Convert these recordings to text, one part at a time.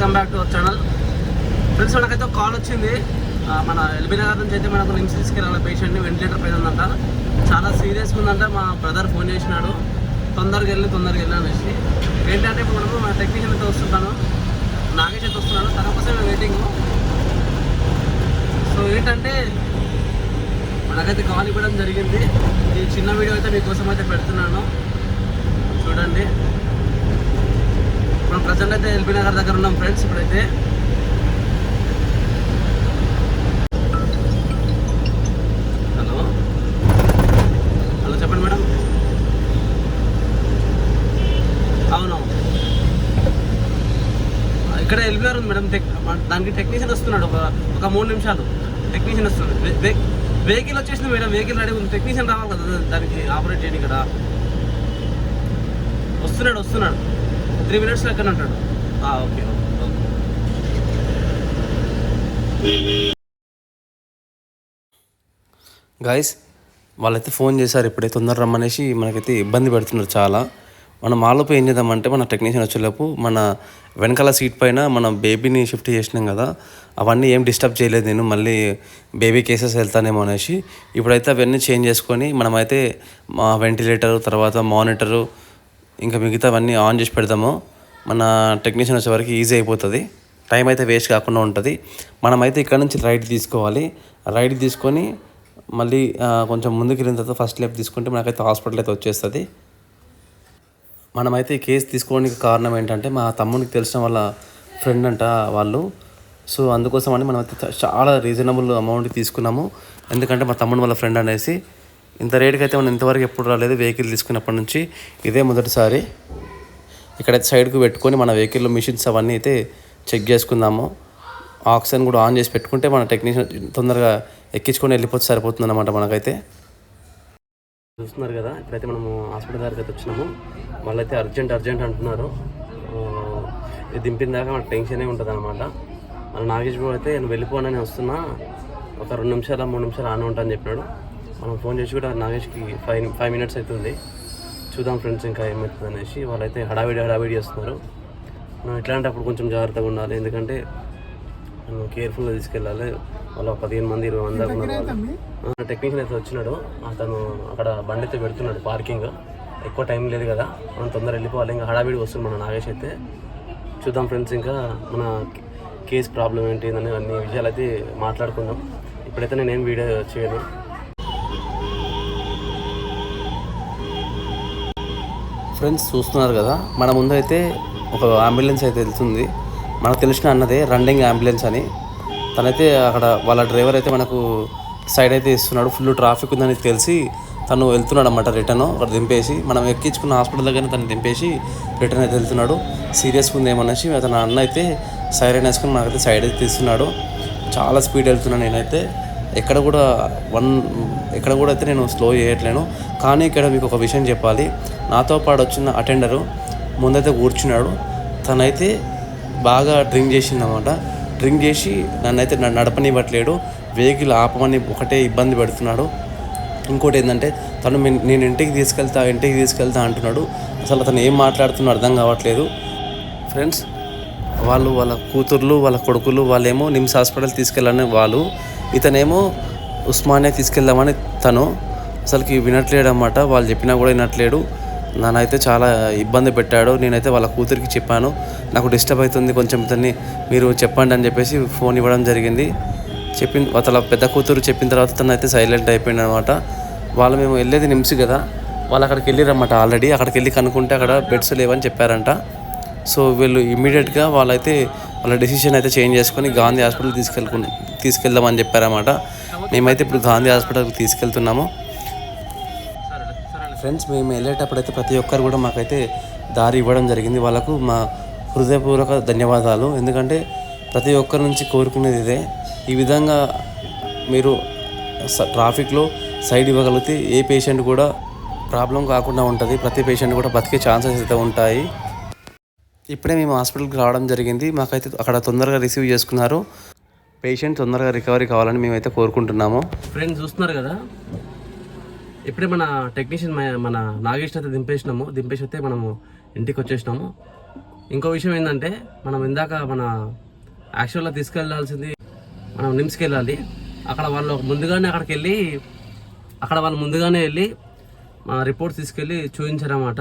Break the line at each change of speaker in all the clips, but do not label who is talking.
Welcome back to our channel friends మనకైతే ఒక call వచ్చింది. మన ఎల్బీ నగర్ నుంచి అయితే మనకు నిమ్స్ తీసుకెళ్ళాలి పేషెంట్ని వెంటిలేటర్ పైన ఉందంట. చాలా సీరియస్గా ఉందంట. మా బ్రదర్ ఫోన్ చేసినాడు. తొందరగా వెళ్ళి తొందరగా వెళ్ళి అనేసి. ఏంటంటే ఇప్పుడు మనము మన టెక్నీషియన్ అయితే వస్తుంటాను. నాగేష్ అయితే వస్తున్నాను తన వెయిటింగ్ సో ఏంటంటే మనకైతే కాల్ ఇవ్వడం జరిగింది. ఈ చిన్న వీడియో అయితే మీకోసం అయితే పెడుతున్నాను. చూడండి. మనం ప్రజెంట్ అయితే ఎల్బీ నగర్ దగ్గర ఉన్నాం ఫ్రెండ్స్ ఇప్పుడైతే. హలో హలో చెప్పండి మేడం. అవును. ఇక్కడ ఎల్బీ నగర్ ఉంది మేడం టెక్ దానికి టెక్నీషియన్ వస్తున్నాడు ఒక ఒక మూడు నిమిషాలు. టెక్నీషియన్ వస్తున్నాడు. వెహికల్ వచ్చేసింది మేడం వెహికల్ రెడీ ఉంది. టెక్నీషియన్ రావాలి కదా దానికి ఆపరేట్ చేయండి ఇక్కడ. వస్తున్నాడు వస్తున్నాడు. త్రీ మినిట్స్ లెక్కన ఉంటాడు. ఆ, ఓకే
గాయస్ వాళ్ళైతే ఫోన్ చేశారు ఇప్పుడే తొందర రమ్మనేసి మనకైతే ఇబ్బంది పెడుతున్నారు చాలా. మనం ఆలోపు ఏం చేద్దామంటే మన టెక్నీషియన్ వచ్చేలోపు మన వెనకాల సీట్ పైన మన బేబీని షిఫ్ట్ చేసినాం కదా అవన్నీ ఏం డిస్టర్బ్ చేయలేదు నేను మళ్ళీ బేబీ కేసెస్ వెళ్తానేమో అనేసి. ఇప్పుడైతే అవన్నీ చేంజ్ చేసుకొని మనమైతే మా వెంటిలేటర్ తర్వాత మానిటరు ఇంకా మిగతావన్నీ ఆన్ చేసి పెడతాము. మన టెక్నీషియన్ వచ్చే వరకు ఈజీ అయిపోతుంది. టైం అయితే వేస్ట్ కాకుండా ఉంటుంది. మనమైతే ఇక్కడ నుంచి రైట్ తీసుకోవాలి. రైట్ తీసుకొని మళ్ళీ కొంచెం ముందుకు వెళ్ళిన తర్వాత ఫస్ట్ లెఫ్ట్ తీసుకుంటే మనకైతే హాస్పిటల్ అయితే వచ్చేస్తుంది. మనమైతే ఈ కేసు తీసుకోవడానికి కారణం ఏంటంటే మా తమ్మునికి తెలిసిన వాళ్ళ ఫ్రెండ్ అంట వాళ్ళు. సో అందుకోసం అని మనమైతే చాలా రీజనబుల్ అమౌంట్ తీసుకున్నాము. ఎందుకంటే మా తమ్ముడు వాళ్ళ ఫ్రెండ్ అనేసి ఇంత రేటుకి అయితే మనం ఇంతవరకు ఎప్పుడు రాలేదు. వెహికల్ తీసుకున్నప్పటి నుంచి ఇదే మొదటిసారి ఇక్కడైతే సైడ్కు పెట్టుకొని మన వెహికల్లో మిషన్స్ అవన్నీ అయితే చెక్ చేసుకుందాము. ఆక్సిజన్ కూడా ఆన్ చేసి పెట్టుకుంటే మన టెక్నీషియన్ తొందరగా ఎక్కించుకొని వెళ్ళిపోతే సరిపోతుంది అనమాట మనకైతే.
చూస్తున్నారు కదా ఇప్పుడైతే మనము హాస్పిటల్ దగ్గరికి అయితే వచ్చినాము. వాళ్ళైతే అర్జెంట్ అర్జెంట్ అంటున్నారు. ఇది దింపిన దాకా మనకు టెన్షనే ఉంటుంది అనమాట మన నాగేష్ బాబు అయితే నేను వెళ్ళిపోనని వస్తున్నా. ఒక రెండు నిమిషాలు మూడు నిమిషాలు ఆనే ఉంటా అని చెప్పినాడు. మనం ఫోన్ చేసి కూడా నాగేష్కి ఫైవ్ ఫైవ్ మినిట్స్ అవుతుంది చూద్దాం ఫ్రెండ్స్ ఇంకా ఏమవుతుంది అనేసి. వాళ్ళైతే హడావిడి హడావిడి చేస్తున్నారు. మనం ఇట్లాంటప్పుడు కొంచెం జాగ్రత్తగా ఉండాలి. ఎందుకంటే మనం కేర్ఫుల్గా తీసుకెళ్ళాలి. వాళ్ళు పదిహేను మంది ఇరవై మంది దాకా ఉన్నారు. వాళ్ళు. టెక్నీషియన్ అయితే వచ్చినాడు. అతను అక్కడ బండి అయితే పెడుతున్నాడు పార్కింగ్. ఎక్కువ టైం లేదు కదా. మనం తొందరగా వెళ్ళిపోవాలి. ఇంకా హడావిడి వస్తుంది మన నాగేష్ అయితే. చూద్దాం ఫ్రెండ్స్ ఇంకా మన కేస్ ప్రాబ్లం ఏంటి అని అన్ని విషయాలు అయితే మాట్లాడుకుందాం. ఇప్పుడైతే నేనేం వీడియో చేయను.
ఫ్రెండ్స్ చూస్తున్నారు కదా మన ముందు అయితే ఒక అంబులెన్స్ అయితే వెళ్తుంది. మనకు తెలిసిన అన్నదే రన్నింగ్ అంబులెన్స్ అని. తనైతే అక్కడ వాళ్ళ డ్రైవర్ అయితే మనకు సైడ్ అయితే ఇస్తున్నాడు. ఫుల్ ట్రాఫిక్ ఉందని తెలిసి తను వెళ్తున్నాడు అనమాట రిటర్న్ అక్కడ దింపేసి. మనం ఎక్కించుకున్న హాస్పిటల్ దగ్గర తను దింపేసి రిటర్న్ అయితే వెళ్తున్నాడు. సీరియస్గా ఉందేమనేసి తన అన్న అయితే సైరన్ వేసుకుని మనకైతే సైడ్ అయితే తీస్తున్నాడు. చాలా స్పీడ్ వెళ్తున్నాను నేనైతే. ఎక్కడ కూడా వన్ ఎక్కడ కూడా అయితే నేను స్లో చేయట్లేను. కానీ ఇక్కడ మీకు ఒక విషయం చెప్పాలి. నాతో పాటు వచ్చిన అటెండరు ముందైతే కూర్చున్నాడు. తనైతే బాగా డ్రింక్ చేసిందన్నమాట. డ్రింక్ చేసి నన్నైతే నడపనివ్వట్లేడు. వెహికల్ ఆపమని ఒకటే ఇబ్బంది పెడుతున్నాడు. ఇంకోటి ఏంటంటే తను నేను ఇంటికి తీసుకెళ్తా ఇంటికి తీసుకెళ్తా అంటున్నాడు. అసలు అతను ఏం మాట్లాడుతున్నా అర్థం కావట్లేదు. ఫ్రెండ్స్ వాళ్ళు వాళ్ళ కూతుర్లు వాళ్ళ కొడుకులు వాళ్ళేమో నిమ్స్ హాస్పిటల్ తీసుకెళ్ళని వాళ్ళు ఇతనేమో ఉస్మానియా తీసుకెళ్దామని తను అసలుకి వినట్లేడు అన్నమాట వాళ్ళు చెప్పినా కూడా వినట్లేడు. నన్నైతే చాలా ఇబ్బంది పెట్టాడు. నేనైతే వాళ్ళ కూతురికి చెప్పాను. నాకు డిస్టర్బ్ అవుతుంది కొంచెం ఇతన్ని. మీరు చెప్పండి అని చెప్పేసి ఫోన్ ఇవ్వడం జరిగింది. చెప్పిన వాళ్ళ పెద్ద కూతురు చెప్పిన తర్వాత తను అయితే సైలెంట్ అయిపోయింది అనమాట వాళ్ళు మేము వెళ్ళేది నిమిషం కదా. వాళ్ళు అక్కడికి వెళ్ళిరన్నమాట ఆల్రెడీ. అక్కడికి వెళ్ళి కనుక్కుంటే అక్కడ బెడ్స్ లేవని చెప్పారంట. సో వీళ్ళు ఇమ్మీడియట్గా వాళ్ళైతే వాళ్ళ డెసిషన్ అయితే చేంజ్ చేసుకొని గాంధీ హాస్పిటల్ తీసుకెళ్ళకు తీసుకెళ్దామని చెప్పారన్నమాట. మేమైతే ఇప్పుడు గాంధీ హాస్పిటల్కి తీసుకెళ్తున్నాము. ఫ్రెండ్స్ మేము వెళ్ళేటప్పుడైతే ప్రతి ఒక్కరు కూడా మాకైతే దారి ఇవ్వడం జరిగింది. వాళ్ళకు మా హృదయపూర్వక ధన్యవాదాలు. ఎందుకంటే ప్రతి ఒక్కరి నుంచి కోరుకునేది ఇదే. ఈ విధంగా మీరు ట్రాఫిక్లో సైడ్ ఇవ్వగలిగితే ఏ పేషెంట్ కూడా ప్రాబ్లం కాకుండా ఉంటుంది. ప్రతి పేషెంట్ కూడా బతికే ఛాన్సెస్ అయితే ఉంటాయి. ఇప్పుడే మేము హాస్పిటల్కి రావడం జరిగింది. మాకైతే అక్కడ తొందరగా రిసీవ్ చేసుకున్నారు. పేషెంట్ తొందరగా రికవరీ కావాలని మేమైతే కోరుకుంటున్నాము.
ఫ్రెండ్స్ చూస్తున్నారు కదా? ఇప్పుడే మన టెక్నీషియన్ మన నాగేష్ అయితే దింపేసినాము. దింపేసి అయితే మనము ఇంటికి వచ్చేసినాము. ఇంకో విషయం ఏంటంటే మనం ఇందాక మన యాక్చువల్గా తీసుకెళ్ళాల్సింది మనం నిమ్స్కి వెళ్ళాలి. అక్కడ వాళ్ళు ముందుగానే అక్కడికి వెళ్ళి అక్కడ వాళ్ళు ముందుగానే వెళ్ళి మా రిపోర్ట్స్ తీసుకెళ్ళి చూపించారన్నమాట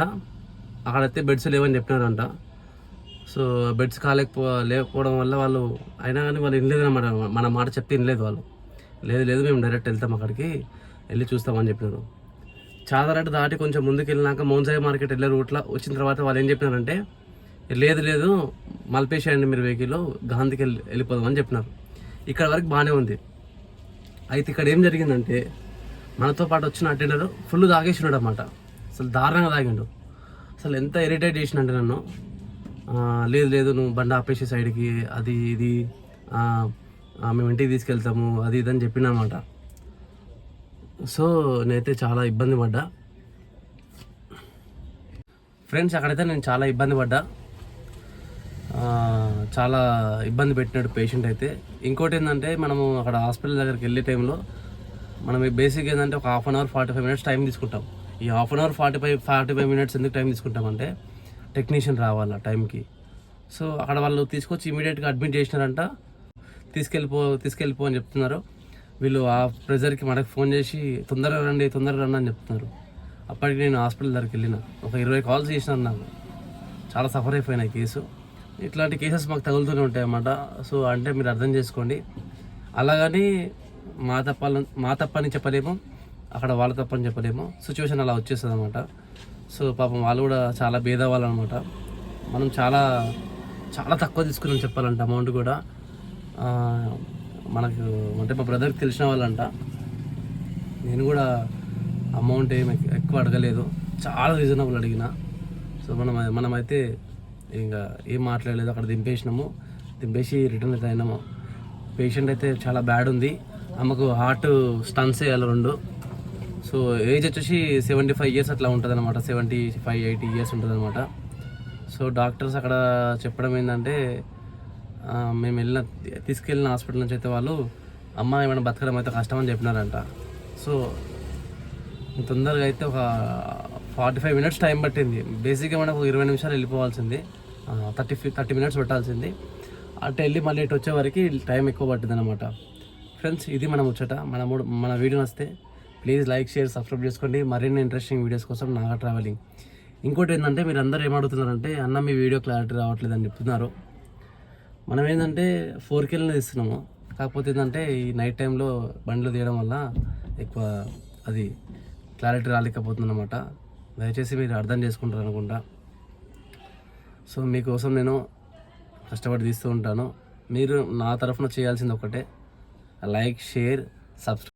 అక్కడైతే బెడ్స్ లేవని చెప్పినారంట. సో బెడ్స్ కాలేకపో లేకపోవడం వల్ల వాళ్ళు అయినా కానీ వాళ్ళు వినలేదు అనమాట మన మాట చెప్తే వినలేదు వాళ్ళు. లేదు లేదు మేము డైరెక్ట్ వెళ్తాం అక్కడికి వెళ్ళి చూస్తామని చెప్పినారు. చాదరాట దాటి కొంచెం ముందుకు వెళ్ళినాక మౌన్సాయి మార్కెట్ వెళ్ళే రూట్లో వచ్చిన తర్వాత వాళ్ళు ఏం చెప్పినారంటే లేదు లేదు మల్పేసేయండి మీరు వెహికల్ గాంధీకి వెళ్ళి వెళ్ళిపోదాం అని చెప్పినారు. ఇక్కడ వరకు బాగానే ఉంది. అయితే ఇక్కడ ఏం జరిగిందంటే మనతో పాటు వచ్చిన అటెండర్ ఫుల్ తాగేసినాడు అనమాట అసలు దారుణంగా తాగిండు. అసలు ఎంత ఇరిటేట్ చేసినంటే నన్ను. లేదు లేదు నువ్వు బండి ఆపేసి సైడ్కి అది ఇది మేము ఇంటికి తీసుకెళ్తాము అది ఇది అని చెప్పినమాట సో నేనైతే చాలా ఇబ్బంది పడ్డా. ఫ్రెండ్స్ అక్కడైతే నేను చాలా ఇబ్బంది పడ్డా. చాలా ఇబ్బంది పెట్టినాడు పేషెంట్ అయితే. ఇంకోటి ఏంటంటే మనము అక్కడ హాస్పిటల్ దగ్గరికి వెళ్ళే టైంలో మనం బేసిక్ ఏంటంటే ఒక half an hour forty five minutes time తీసుకుంటాం. ఈ half an hour forty five forty five minutes ఎందుకు టైం తీసుకుంటామంటే టెక్నీషియన్ రావాలా టైంకి. సో అక్కడ వాళ్ళు తీసుకొచ్చి ఇమీడియట్గా అడ్మిట్ చేసినారంట. తీసుకెళ్ళిపో తీసుకెళ్ళిపో అని చెప్తున్నారు. వీళ్ళు ఆ ప్రెజర్కి మనకు ఫోన్ చేసి తొందరగా రండి తొందరగా రండి అని చెప్తున్నారు. అప్పటికి నేను హాస్పిటల్ దగ్గరికి వెళ్ళిన. ఒక ఇరవై కాల్స్ చేసినాను నాకు. చాలా సఫర్ అయిపోయిన కేసు. ఇట్లాంటి కేసెస్ మాకు తగులుతూనే ఉంటాయి అన్నమాట సో అంటే మీరు అర్థం చేసుకోండి. అలాగని మా తప్ప మా తప్పని చెప్పలేము. అక్కడ వాళ్ళ తప్పని చెప్పలేము. సిచ్యువేషన్ అలా వచ్చేస్తుంది అనమాట సో పాపం వాళ్ళు కూడా చాలా భేదవాళ్ళు అనమాట మనం చాలా చాలా తక్కువ తీసుకున్నాం చెప్పాలంటే అమౌంట్ కూడా. మనకు అంటే మా బ్రదర్కి తెలిసిన వాళ్ళంట. నేను కూడా అమౌంట్ ఏమి ఎక్కువ అడగలేదు. చాలా రీజనబుల్ అడిగిన. సో మనం మనమైతే ఇంకా ఏం మాట్లాడలేదు అక్కడ దింపేసినాము. దింపేసి రిటర్న్ అయితే అయినాము. పేషెంట్ అయితే చాలా బ్యాడ్ ఉంది. ఆమెకు హార్ట్ స్టన్స్ వేయాలి రెండు. సో ఏజ్ వచ్చేసి సెవెంటీ ఫైవ్ ఇయర్స్ అట్లా ఉంటుంది అనమాట సెవెంటీ ఫైవ్ ఎయిటీ ఇయర్స్ ఉంటుంది అనమాట సో డాక్టర్స్ అక్కడ చెప్పడం ఏంటంటే మేము వెళ్ళిన తీసుకెళ్ళిన హాస్పిటల్ నుంచి అయితే వాళ్ళు అమ్మ ఏమైనా బతకడం అయితే కష్టం అని చెప్పినారంట. సో తొందరగా అయితే ఒక ఫార్టీ ఫైవ్ మినిట్స్ టైం పట్టింది. బేసిక్గా మనకు ఇరవై నిమిషాలు వెళ్ళిపోవాల్సింది. థర్టీ థర్టీ మినిట్స్ పెట్టాల్సింది. అటు వెళ్ళి మళ్ళీ ఇటు వచ్చేవరకు టైం ఎక్కువ పట్టింది అనమాట ఫ్రెండ్స్ ఇది మన ముచ్చట. మన మూడు మన వీడియో నస్తే ప్లీజ్ లైక్ షేర్ సబ్స్క్రైబ్ చేసుకోండి. మరిన్ని ఇంట్రెస్టింగ్ వీడియోస్ కోసం నాగా ట్రావెలింగ్ ఇంకోటి ఏంటంటే మీరు అందరూ ఏమడుగుతున్నారంటే అన్న మీ వీడియో క్లారిటీ రావట్లేదు అని చెప్తున్నారు. మనం ఏంటంటే ఫోర్ కెళ్ళి తీస్తున్నాము. కాకపోతే ఏంటంటే ఈ నైట్ టైంలో బండ్లు తీయడం వల్ల ఎక్కువ అది క్లారిటీ రాలేకపోతుందన్నమాట. దయచేసి మీరు అర్థం చేసుకుంటారు అనుకుంటా. సో మీకోసం నేను కష్టపడి తీస్తూ ఉంటాను. మీరు నా తరఫున చేయాల్సింది ఒకటే. Like share subscribe.